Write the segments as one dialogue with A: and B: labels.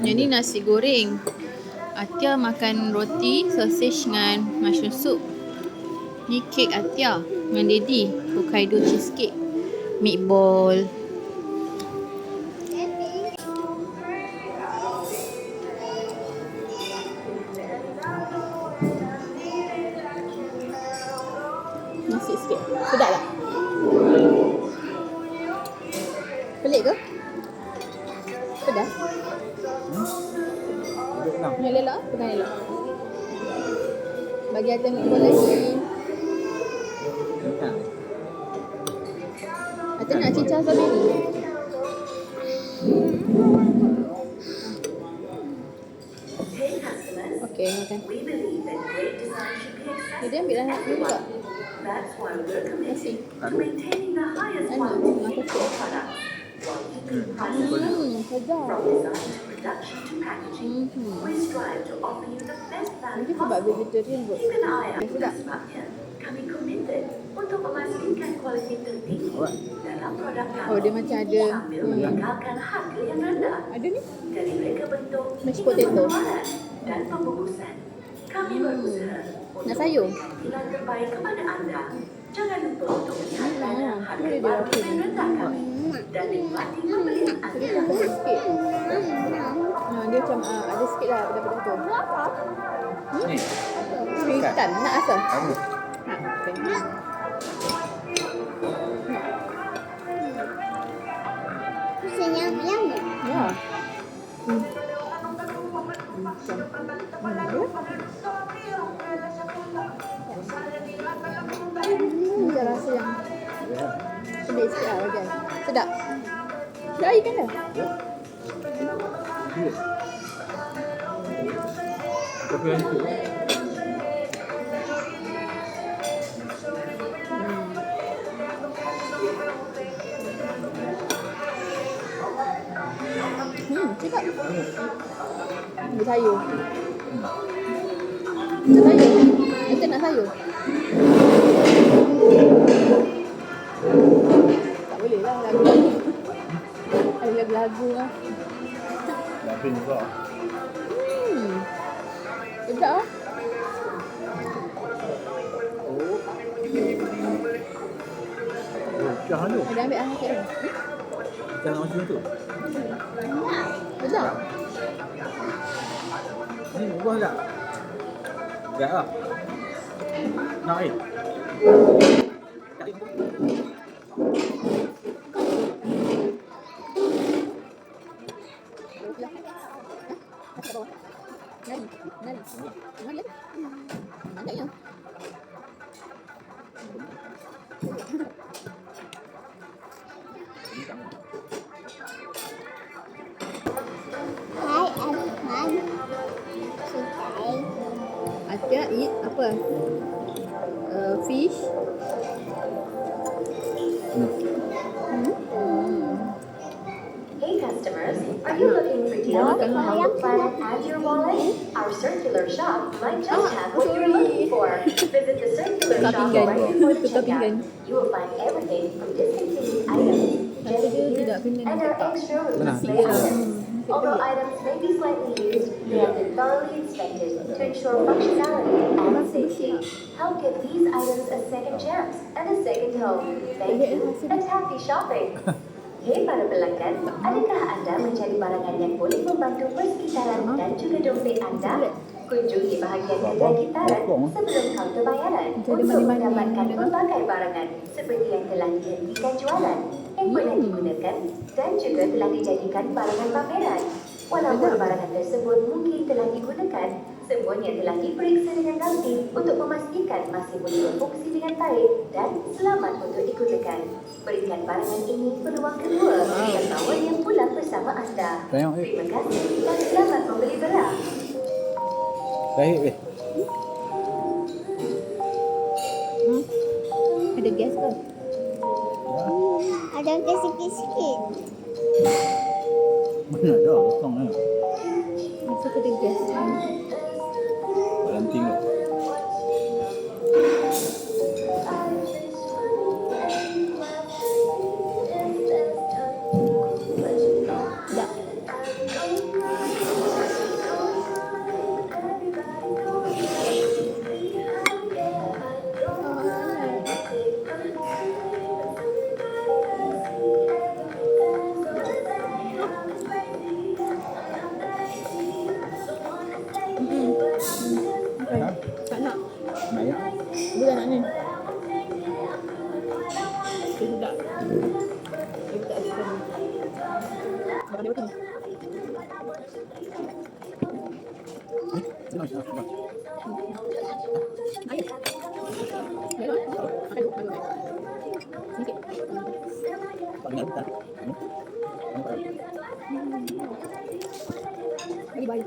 A: Ni nasi goreng. Atia makan roti, sausage dengan mushroom soup. Ni kek Atia dengan Daddy. Hokkaido cheesecake. Meatball. Bagi Atia meatball lagi.
B: Ingat.
A: Atia nak cicah strawberry. Okey, makan.
C: We believe that great design should be accessible.
A: Jadi ambil lah ni juga.
C: That's why we're committed to
B: Aduh.
C: maintaining the highest
A: Anu,
C: quality
A: makan
C: in
A: sikit.
C: products while keeping prices low.
A: Hmm, sedap.
C: From design to production to packaging,
A: Hmm.
C: Possible.
A: vegetarian
C: out
A: Sedap.
C: sebabnya kami committed untuk memastikan kualiti tertinggi
B: Alright.
C: dalam produk kami.
A: Oh, dia macam ada,
C: Sambil
A: hmm.
C: harga yang rendah
A: Ada ni?
C: dari reka bentuk
A: Mashed potato.
C: dan pembungkusan. Kami
A: Hmm.
C: berusaha untuk
A: Nak sayur?
C: memberikan pilihan terbaik kepada anda. Jangan lupa untuk melihat
A: Hmm,
C: banyak
A: tu
C: harga baru yang rendah kami dan nikmati pembelian anda.
A: 응? 진짜 안 나왔어. 아니. 아, 그래. 그냥
B: 미안해.
A: 야. 응. 진짜. 응. 잘 왔어요. 근데
B: 진짜
A: 어제. 쓰다. 나 이거는
B: của พื่อน cũ
A: thích ạ Người thay dù Người thay dù Em tên là thay dù Tak boleh lah lagu Ada lagu-lagu lah Dah pin juga
B: Oh. Oh, cah tu.
A: Ada ambil lah sikit lah.
B: Cah nak macam tu.
A: Sedap.
B: Ni ubah tak? Tak lah. Nak
A: apa? Uh, fish.
B: Hmm.
C: Hey customers, are you looking for deals that will help plan and add your wallet? Our circular shop might just have what you're looking for. Visit the circular
A: Tukar
C: shop
A: pinggan.
C: right before the
A: Tukar
C: checkout.
A: pinggan.
C: You will find everything from discontinued items,
A: Tapi dia
C: just
A: tidak kena
C: and our extra
B: Benar.
C: display items. Although items may be slightly used, they have been thoroughly inspected to ensure functionality and safety. Help give these items a second chance and a second home. Thank you. And happy shopping. Hei para pelanggan, adakah anda mencari barangan yang boleh membantu persekitaran dan juga dompet anda? Kunjungi bahagian kedai kitaran sebelum kaunter bayaran untuk mendapatkan pelbagai barangan seperti yang telah dihentikan jualan, handphone yang digunakan dan juga telah dijadikan barangan pameran. Walaupun barangan tersebut mungkin telah digunakan, semuanya telah diperiksa dengan rapi untuk memastikan masih boleh berfungsi dengan baik dan selamat untuk digunakan. Berikan barangan ini peluang kedua dan bawanya pulang bersama anda.
B: Eh.
C: Terima kasih dan selamat membeli barang.
B: Baik eh.
A: Hmm. Ada gas ke?
D: Ada kesikit-sikit.
B: Mana ada,
C: potong lah. Masuk ke tiga. Nakalimutan. Ay, Lagi bayar,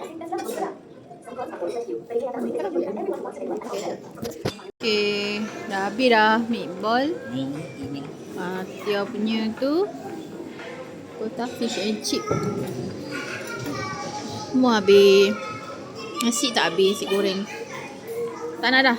A: Okay, dah habis dah meatball. Ah, dia punya tu kotak fish and chip. Semua habis. Nasi tak habis, nasi goreng. Tak nak dah.